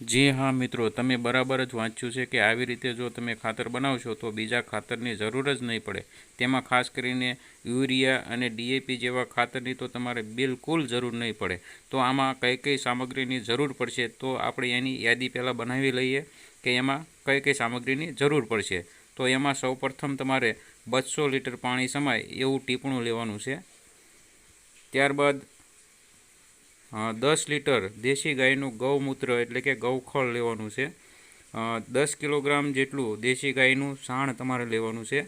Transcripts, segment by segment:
જી હા, મિત્રો, તમે બરાબર જ વાંચ્યું છે કે આવી રીતે જો તમે ખાતર બનાવશો તો બીજા ખાતરની જરૂર જ નહીં પડે. તેમાં ખાસ કરીને યુરિયા અને ડીએપી જેવા ખાતરની તો તમારે બિલકુલ જરૂર નહીં પડે. તો આમાં કઈ કઈ સામગ્રીની જરૂર પડશે તો આપણે એની યાદી પહેલાં બનાવી લઈએ કે એમાં કઈ કઈ સામગ્રીની જરૂર પડશે. તો એમાં સૌપ્રથમ તમારે બસો લીટર પાણી સમાય એવું ટીપણું લેવાનું છે. ત્યારબાદ દસ લીટર દેશી ગાયનું ગૌમૂત્ર એટલે કે ગૌખળ લેવાનું છે. દસ કિલોગ્રામ જેટલું દેશી ગાયનું સાણ તમારે લેવાનું છે.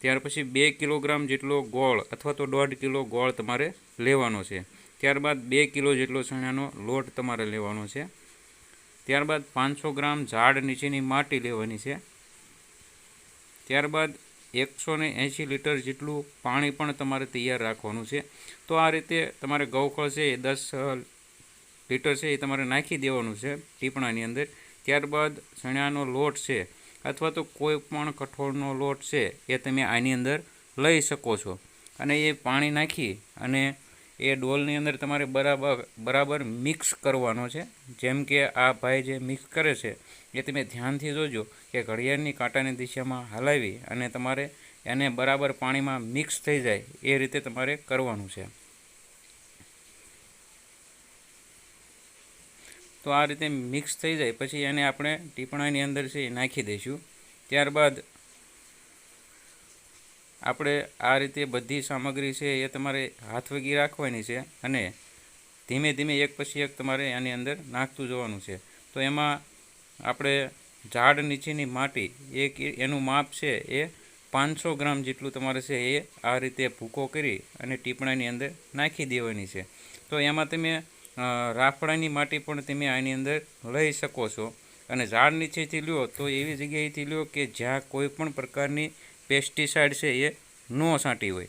ત્યાર પછી બે કિલોગ્રામ જેટલો ગોળ અથવા તો દોઢ કિલો ગોળ તમારે લેવાનો છે. ત્યારબાદ બે કિલો જેટલો ચણાનો લોટ તમારે લેવાનો છે. ત્યારબાદ પાંચસો ગ્રામ ઝાડ નીચેની માટી લેવાની છે. ત્યારબાદ એકસો ને એંશી લીટર જેટલું પાણી પણ તમારે તૈયાર રાખવાનું છે. તો આ રીતે તમારે ગૌખળ છે એ દસ લીટર છે એ તમારે નાખી દેવાનું છે ટીપણાની અંદર. ત્યારબાદ ચણાનો લોટ છે અથવા તો કોઈ પણ કઠોળનો લોટ છે એ તમે આની અંદર લઈ શકો છો. અને એ પાણી નાખી અને એ ડોલની અંદર તમારે બરાબર બરાબર મિક્સ કરવાનો છે. જેમ કે આ ભાઈ જે મિક્સ કરે છે, એ તમે ધ્યાનથી જોજો કે ઘડિયાળની કાંટાની દિશામાં હલાવી અને તમારે એને બરાબર પાણીમાં મિક્સ થઈ જાય, એ રીતે તમારે કરવાનું છે. તો આ રીતે મિક્સ થઈ જાય, પછી એને આપણે ટીપણાની અંદર છે એ નાખી દઈશું. ત્યારબાદ આપણે આ રીતે બધી સામગ્રી છે એ તમારે હાથવગી રાખવાની છે અને ધીમે ધીમે એક પછી એક તમારે આની અંદર નાખતું જવાનું છે. તો એમાં આપણે ઝાડ નીચેની માટી, એક એનું માપ છે એ પાંચસો ગ્રામ જેટલું તમારે છે એ આ રીતે ભૂકો કરી અને ટીપણાની અંદર નાખી દેવાની છે. તો એમાં તમે રાફડાની માટી પણ તમે આની અંદર લઈ શકો છો. અને ઝાડ નીચેથી લ્યો તો એવી જગ્યાએથી લ્યો કે જ્યાં કોઈ પણ પ્રકારની પેસ્ટિસાઇડ છે એ ન છાંટી હોય.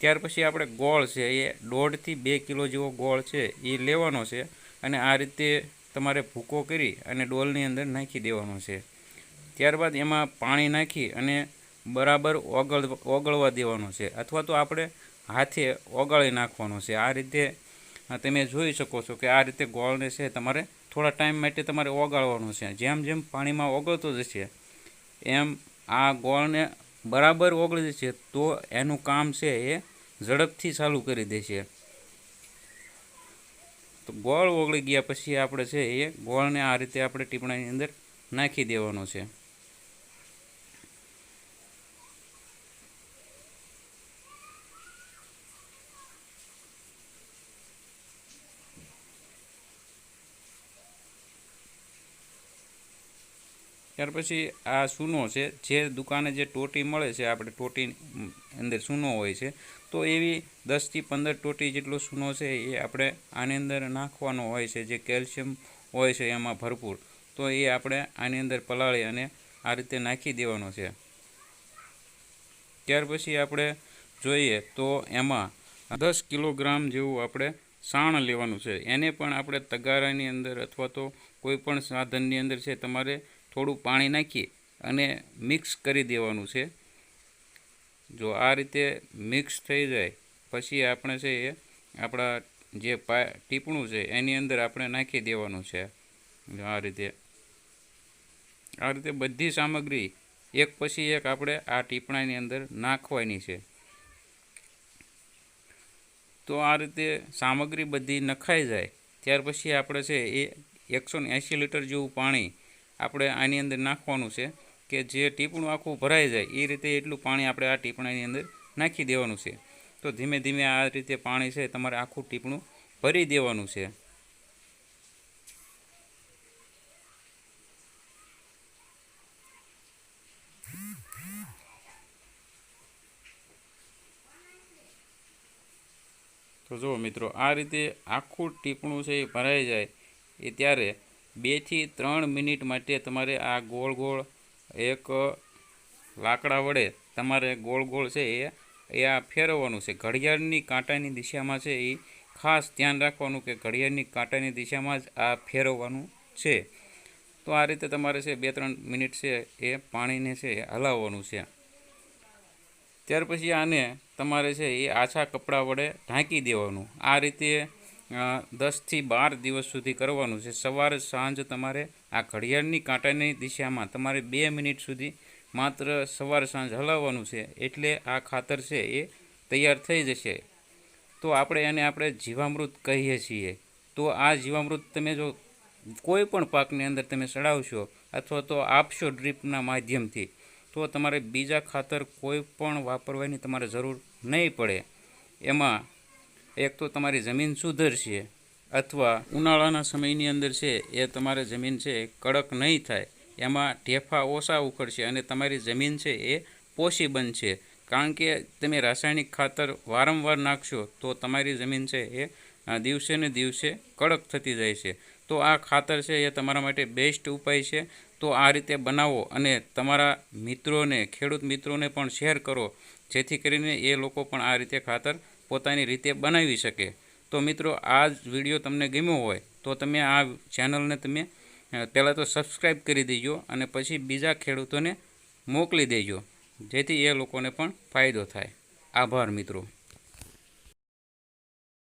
ત્યાર પછી આપણે ગોળ છે, એ દોઢથી બે કિલો જેવો ગોળ છે, એ લેવાનો છે અને આ રીતે તમારે ભૂકો કરી અને ડોલની અંદર નાખી દેવાનો છે. ત્યારબાદ એમાં પાણી નાખી અને બરાબર ઓગળ, ઓગળવા દેવાનો છે અથવા તો આપણે હાથે ઓગાળી નાખવાનો છે. આ રીતે તમે જોઈ શકો છો કે આ રીતે ગોળને છે તમારે થોડા ટાઈમ માટે તમારે ઓગાળવાનો છે. જેમ જેમ પાણીમાં ઓગળતો જશે, એમ આ ગોળને બરાબર ઓગળી જશે, તો એનું કામ છે એ ઝડપથી ચાલુ કરી દેશે. તો ગોળ ઓગળી ગયા પછી આપણે છે એ ગોળને આ રીતે આપણે ટીપણાની અંદર નાખી દેવાનો છે. ત્યાર પછી આ સૂનો છે, જે દુકાને જે ટોટી મળે છે, આપણે ટોટી અંદર સૂનો હોય છે, તો એવી દસથી પંદર ટોટી જેટલો સૂનો છે, એ આપણે આની અંદર નાખવાનો હોય છે, જે કેલ્શિયમ હોય છે, એમાં ભરપૂર. તો એ આપણે આની અંદર પલાળી અને આ રીતે નાખી દેવાનો છે. ત્યાર પછી આપણે જોઈએ તો એમાં દસ કિલોગ્રામ જેવું આપણે સાણ લેવાનું છે. એને પણ આપણે તગારાની અંદર અથવા તો કોઈ પણ સાધનની અંદર છે, તમારે થોડું પાણી નાખી અને મિક્સ કરી દેવાનું છે. જો આ રીતે મિક્સ થઈ જાય, પછી આપણે છે એ આપણા જે પા ટીપણું છે એની અંદર આપણે નાખી દેવાનું છે. આ રીતે. આ રીતે બધી સામગ્રી એક પછી એક આપણે આ ટીપણાની અંદર નાખવાની છે. તો આ રીતે સામગ્રી બધી નખાઈ જાય, ત્યાર પછી આપણે છે એ એકસો એંશી લીટર જેવું પાણી આપણે આની અંદર નાખવાનું છે કે જે ટીપણું આખું ભરાઈ જાય એ રીતે એટલું પાણી આપણે આ ટીપણાની અંદર નાખી દેવાનું છે. તો ધીમે ધીમે આ રીતે પાણી છે તમારે આખું ટીપણું ભરી દેવાનું છે. તો જુઓ મિત્રો, આ રીતે આખું ટીપણું છે એ ભરાઈ જાય એ ત્યારે બેથી ત્રણ મિનિટ માટે તમારે આ ગોળ ગોળ એક લાકડા વડે તમારે ગોળ ગોળ છે એ એ આ ફેરવવાનું છે. ઘડિયાળની કાંટાની દિશામાં છે એ ખાસ ધ્યાન રાખવાનું કે ઘડિયાળની કાંટાની દિશામાં જ આ ફેરવવાનું છે. તો આ રીતે તમારે છે બે ત્રણ મિનિટ છે એ પાણીને છે એ હલાવવાનું છે. ત્યાર પછી આને તમારે છે એ આછા કપડાં વડે ઢાંકી દેવાનું. આ રીતે દસથી બાર દિવસ સુધી કરવાનું છે. સવાર, સાંજ તમારે આ ઘડિયાળની કાંટાની દિશામાં તમારે બે મિનિટ સુધી માત્ર સવાર, સાંજ હલાવવાનું છે. એટલે આ ખાતર છે એ તૈયાર થઈ જશે. તો આપણે એને આપણે જીવામૃત કહીએ છીએ. તો આ જીવામૃત તમે જો કોઈ પણ પાકની અંદર તમે ચડાવશો અથવા તો આપશો ડ્રીપના માધ્યમથી, તો તમારે બીજા ખાતર કોઈ પણ વાપરવાની તમારે જરૂર નહીં પડે. એમાં એક તો તમારી જમીન સુધરશે અથવા ઉનાળાના સમયની અંદર છે, એ તમારે જમીન છે, કડક નહીં થાય. એમાં ઢેફા ઓછા ઉખડશે અને તમારી જમીન છે, એ પોષી બનશે. કારણ કે તમે રાસાયણિક ખાતર વારંવાર નાખશો, તો તમારી જમીન છે, એ દિવસે ને દિવસે કડક થતી જાય છે. તો આ ખાતર છે, એ તમારા માટે બેસ્ટ ઉપાય છે. તો આ રીતે બનાવો અને તમારા મિત્રોને, ખેડૂત મિત્રોને પણ શેર કરો. જેથી કરીને એ લોકો પણ આ રીતે ખાતર પોતાની રીતે બનાવી શકે. તો મિત્રો, આ જ વીડિયો તમને ગમ્યો હોય, તો તમે આ ચેનલને તમે પહેલાં તો સબસ્ક્રાઈબ કરી દેજો અને પછી બીજા ખેડૂતોને મોકલી દેજો. જેથી એ લોકોને પણ ફાયદો થાય. આભાર મિત્રો.